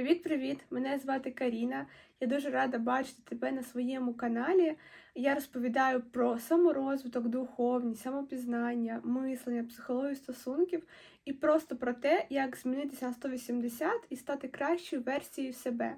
Привіт-привіт! Мене звати Каріна. Я дуже рада бачити тебе на своєму каналі. Я розповідаю про саморозвиток, духовність, самопізнання, мислення, психологію стосунків і просто про те, як змінитися на 180 і стати кращою версією себе.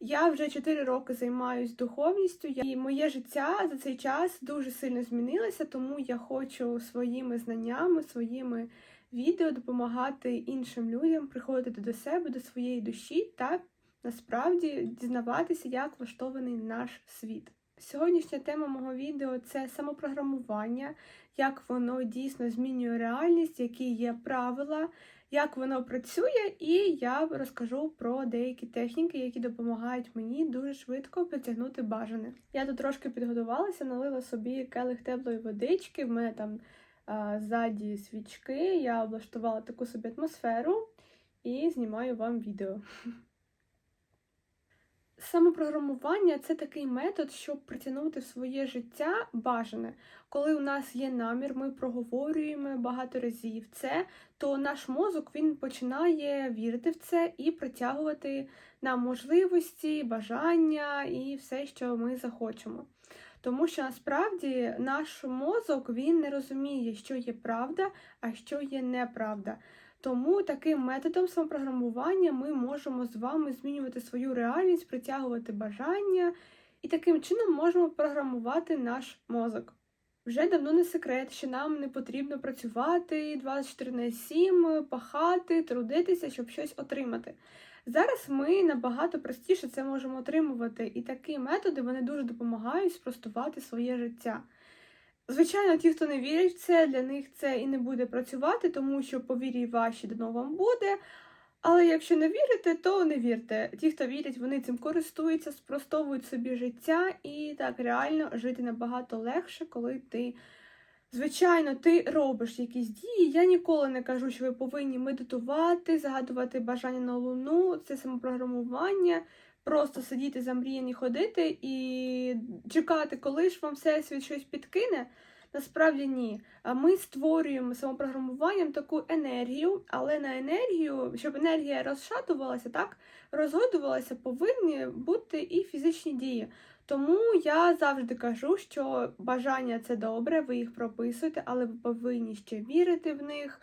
Я вже 4 роки займаюся духовністю, і моє життя за цей час дуже сильно змінилося, тому я хочу своїми знаннями, своїми відео допомагати іншим людям приходити до себе, до своєї душі та насправді дізнаватися, як влаштований наш світ. Сьогоднішня тема мого відео це самопрограмування, як воно дійсно змінює реальність, які є правила, як воно працює, і я розкажу про деякі техніки, які допомагають мені дуже швидко притягнути бажане. Я тут трошки підготувалася, налила собі келих теплої водички. В мене там ззаді свічки. Я облаштувала таку собі атмосферу і знімаю вам відео. Самопрограмування це такий метод, щоб притягнути в своє життя бажане. Коли у нас є намір, ми проговорюємо багато разів це, то наш мозок він починає вірити в це і притягувати нам можливості, бажання і все, що ми захочемо. Тому що насправді наш мозок він не розуміє, що є правда, а що є неправда. Тому таким методом самопрограмування ми можемо з вами змінювати свою реальність, притягувати бажання, і таким чином можемо програмувати наш мозок. Вже давно не секрет, що нам не потрібно працювати 24 на 7, пахати, трудитися, щоб щось отримати. Зараз ми набагато простіше це можемо отримувати, і такі методи вони дуже допомагають спростувати своє життя. Звичайно, ті, хто не вірить в це, для них це і не буде працювати, тому що по вірі ваші дано вам буде. Але якщо не вірите, то не вірте. Ті, хто вірять, вони цим користуються, спростовують собі життя, і так реально жити набагато легше, коли ти. Звичайно, ти робиш якісь дії. Я ніколи не кажу, що ви повинні медитувати, загадувати бажання на луну, це самопрограмування, просто сидіти замріяні, ходити і чекати, коли ж вам всесвіт щось підкине. Насправді ні. Ми створюємо самопрограмуванням таку енергію, але на енергію, щоб енергія розшатувалася, так, розгодувалася, повинні бути і фізичні дії. Тому я завжди кажу, що бажання це добре, ви їх прописуєте, але ви повинні ще вірити в них,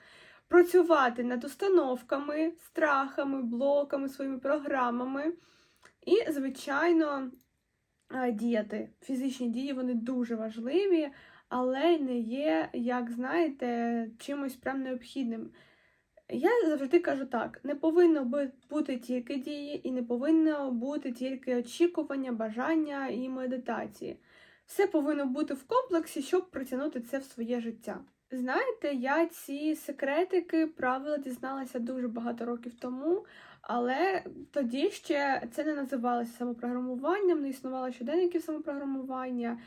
працювати над установками, страхами, блоками, своїми програмами. І, звичайно, діяти. Фізичні дії вони дуже важливі, але не є, як знаєте, чимось прям необхідним. Я завжди кажу так: не повинно бути тільки дії, і не повинно бути тільки очікування, бажання і медитації. Все повинно бути в комплексі, щоб притягнути це в своє життя. Знаєте, я ці секретики, правила дізналася дуже багато років тому, але тоді ще це не називалося самопрограмуванням, не існувало щоденників самопрограмування.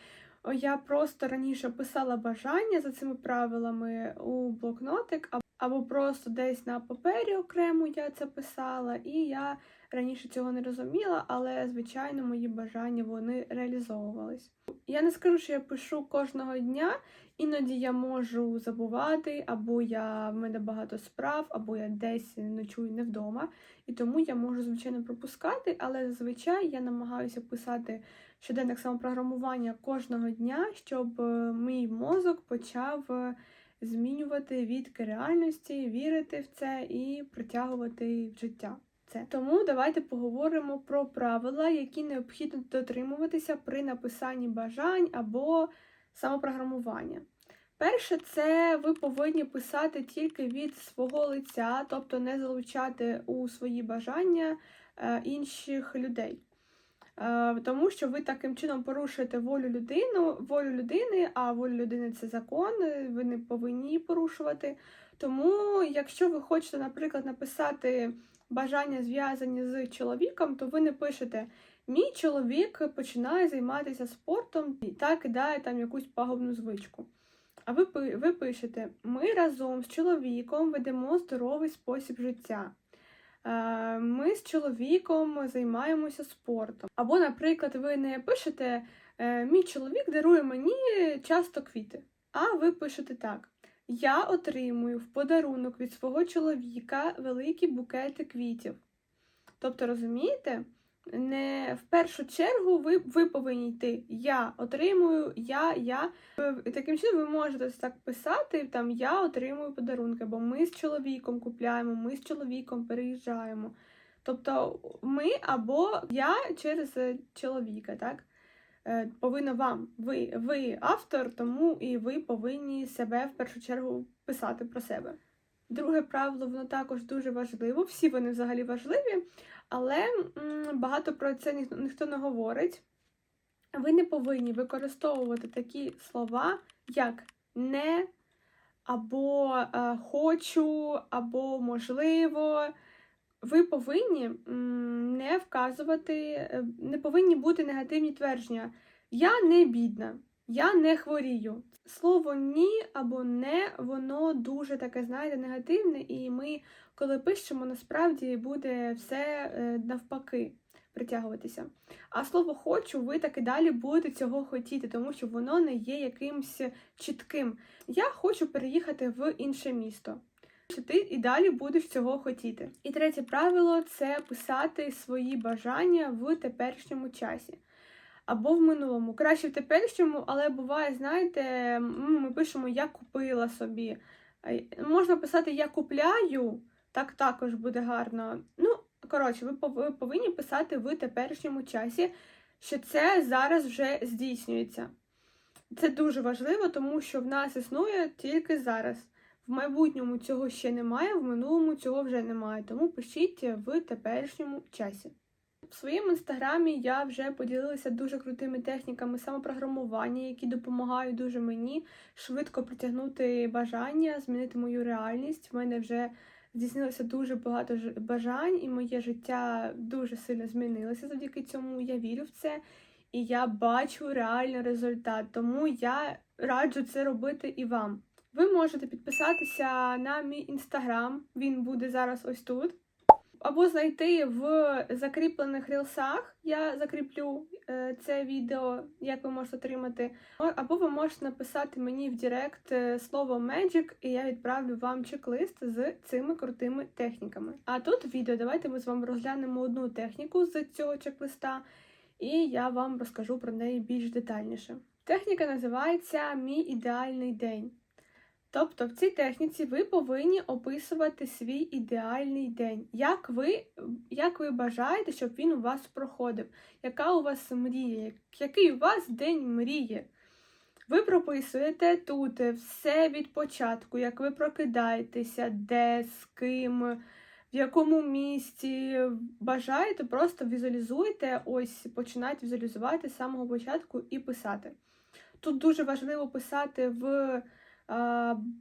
Я просто раніше писала бажання за цими правилами у блокнотик, або просто десь на папері окремо я це писала, і я раніше цього не розуміла, але, звичайно, мої бажання вони реалізовувались. Я не скажу, що я пишу кожного дня, іноді я можу забувати, або я в мене багато справ, або я десь ночую не вдома, і тому я можу, звичайно, пропускати, але зазвичай я намагаюся писати щоденник самопрограмування кожного дня, щоб е, мій мозок почав. Змінювати відки реальності, вірити в це і притягувати в життя це. Тому давайте поговоримо про правила, які необхідно дотримуватися при написанні бажань або самопрограмування. Перше, це ви повинні писати тільки від свого лиця, тобто не залучати у свої бажання е, інших людей. Е, тому що ви таким чином порушуєте волю людину, волю людини, а волю людини це закон, ви не повинні її порушувати. Тому, якщо ви хочете, наприклад, написати бажання зв'язані з чоловіком, то ви не пишете Мій чоловік починає займатися спортом та кидає там якусь пагубну звичку. А ви ви пишете: Ми разом з чоловіком ведемо здоровий спосіб життя. Е, ми з чоловіком займаємося спортом. Або, наприклад, ви не пишете «Е, Мій чоловік дарує мені часто квіти. А ви пишете так: Я отримую в подарунок від свого чоловіка великі букети квітів. Тобто, розумієте, не в першу чергу ви, ви повинні йти. Я отримую, я, я. Таким чином ви можете так писати, там я отримую подарунки, бо ми з чоловіком купляємо, ми з чоловіком переїжджаємо. Тобто ми або я через е, чоловіка, так? Е, Повинна вам. Ви, ви автор, тому і ви повинні себе в першу чергу писати про себе. Друге правило, воно також дуже важливо. Всі вони взагалі важливі, але багато про це ніхто, ніхто не говорить. Ви не повинні використовувати такі слова, як не, або е, хочу, або можливо. Ви повинні не вказувати, е, не повинні бути негативні твердження. Я не бідна, я не хворію. Слово ні або не, воно дуже таке, знаєте, негативне, і ми, коли пишемо, насправді буде все е, навпаки притягуватися. А слово хочу, ви так і далі будете цього хотіти, тому що воно не є якимось чітким. Я хочу переїхати в інше місто. Що ти і далі будеш цього хотіти. І третє правило це писати свої бажання в теперішньому часі. Або в минулому. Краще в теперішньому, але буває, знаєте, ми пишемо Я купила собі. Можна писати Я купляю, так також буде гарно. Ну, коротше, ви повинні писати в теперішньому часі, що це зараз вже здійснюється. Це дуже важливо, тому що в нас існує тільки зараз. В майбутньому цього ще немає, в минулому цього вже немає. Тому пишіть в теперішньому часі. В своєму інстаграмі я вже поділилася дуже крутими техніками самопрограмування, які допомагають дуже мені швидко притягнути бажання, змінити мою реальність. В мене вже здійснилося дуже багато бажань, і моє життя дуже сильно змінилося завдяки цьому. Я вірю в це, і я бачу реальний результат. Тому я раджу це робити і вам. Ви можете підписатися на мій інстаграм, він буде зараз ось тут. Або знайти в закріплених рілсах, я закріплю е, це відео, як ви можете отримати. Або ви можете написати мені в Директ е, слово Magic, і я відправлю вам чек-лист з цими крутими техніками. А тут відео давайте ми з вами розглянемо одну техніку з цього чек-листа, і я вам розкажу про неї більш детальніше. Техніка називається Мій ідеальний день. Тобто в цій техніці ви повинні описувати свій ідеальний день, як ви, як ви бажаєте, щоб він у вас проходив, яка у вас мрія, який у вас день мрії. Ви прописуєте тут все від початку, як ви прокидаєтеся, де, з ким, в якому місці бажаєте, просто візуалізуйте, ось починайте візуалізувати з самого початку і писати. Тут дуже важливо писати в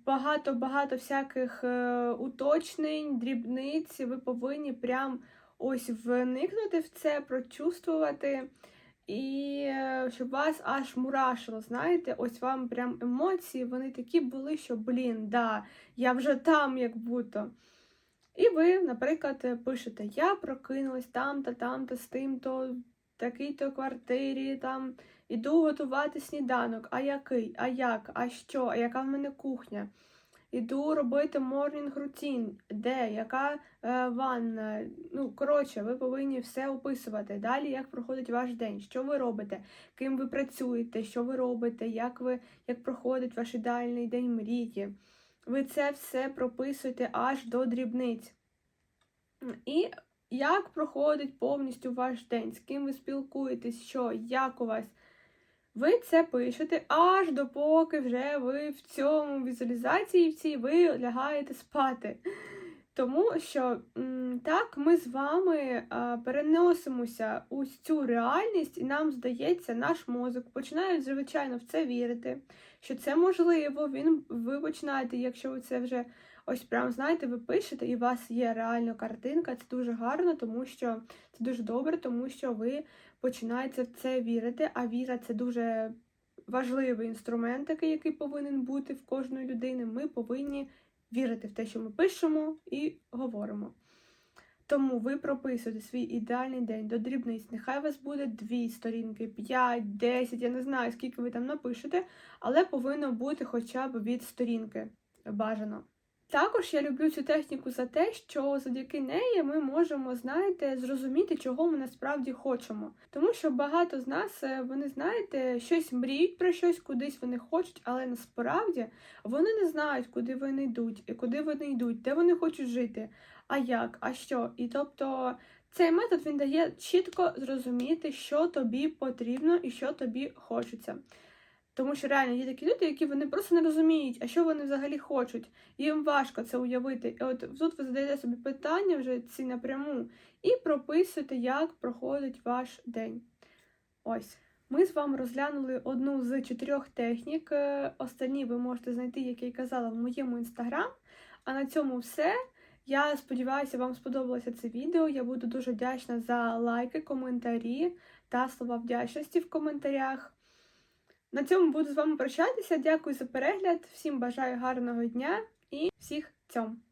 багато-багато всяких е, уточнень, дрібниць. Ви повинні прям ось вникнути в це, прочувствувати. І е, щоб вас аж мурашило, знаєте, ось вам прям емоції, вони такі були, що, блін, да, я вже там, як будто. І ви, наприклад, пишете: Я прокинулась там-то, там-то, з тим-то, в такій-то квартирі, там іду готувати сніданок. А який? А як? А що? А яка в мене кухня? Іду робити морнінг рутін, де, яка е, ванна. Ну, коротше, ви повинні все описувати. Далі, як проходить ваш день, що ви робите, ким ви працюєте, що ви робите, як ви, як проходить ваш ідеальний день мрії. Ви це все прописуєте аж до дрібниць. І як проходить повністю ваш день, з ким ви спілкуєтесь, що, як у вас. Ви це пишете аж допоки вже ви в цьому візуалізації в цій ви лягаєте спати. Тому що так ми з вами переносимося у цю реальність, і нам здається, наш мозок починає, звичайно, в це вірити, що це можливо. Він ви починаєте, якщо ви це вже ось прям знаєте, ви пишете, і у вас є реальна картинка. Це дуже гарно, тому що це дуже добре, тому що ви починаєте в це вірити. А віра це дуже важливий інструмент, такий, який повинен бути в кожної людини. Ми повинні вірити в те, що ми пишемо і говоримо. Тому ви прописуєте свій ідеальний день до дрібниць. Нехай у вас буде дві сторінки, 5, 10, я не знаю, скільки ви там напишете, але повинно бути хоча б від сторінки бажано. Також я люблю цю техніку за те, що завдяки неї ми можемо, знаєте, зрозуміти, чого ми насправді хочемо. Тому що багато з нас, е, вони, знаєте, щось мріють про щось, кудись вони хочуть, але насправді вони не знають, куди вони йдуть, і куди вони йдуть, де вони хочуть жити, а як, а що. І тобто цей метод він дає чітко зрозуміти, що тобі потрібно і що тобі хочеться. Тому що реально є такі люди, які вони просто не розуміють, а що вони взагалі хочуть. Їм важко це уявити. І от тут ви задаєте собі питання вже ці напряму і прописуєте, як проходить ваш день. Ось. Ми з вами розглянули одну з чотирьох технік. Е, Останні ви можете знайти, як я казала, в моєму інстаграм. А на цьому все. Я сподіваюся, вам сподобалося це відео. Я буду дуже вдячна за лайки, коментарі та слова вдячності в коментарях. На цьому буду з вами прощатися. Дякую за перегляд. Всім бажаю гарного дня і всіх цьом!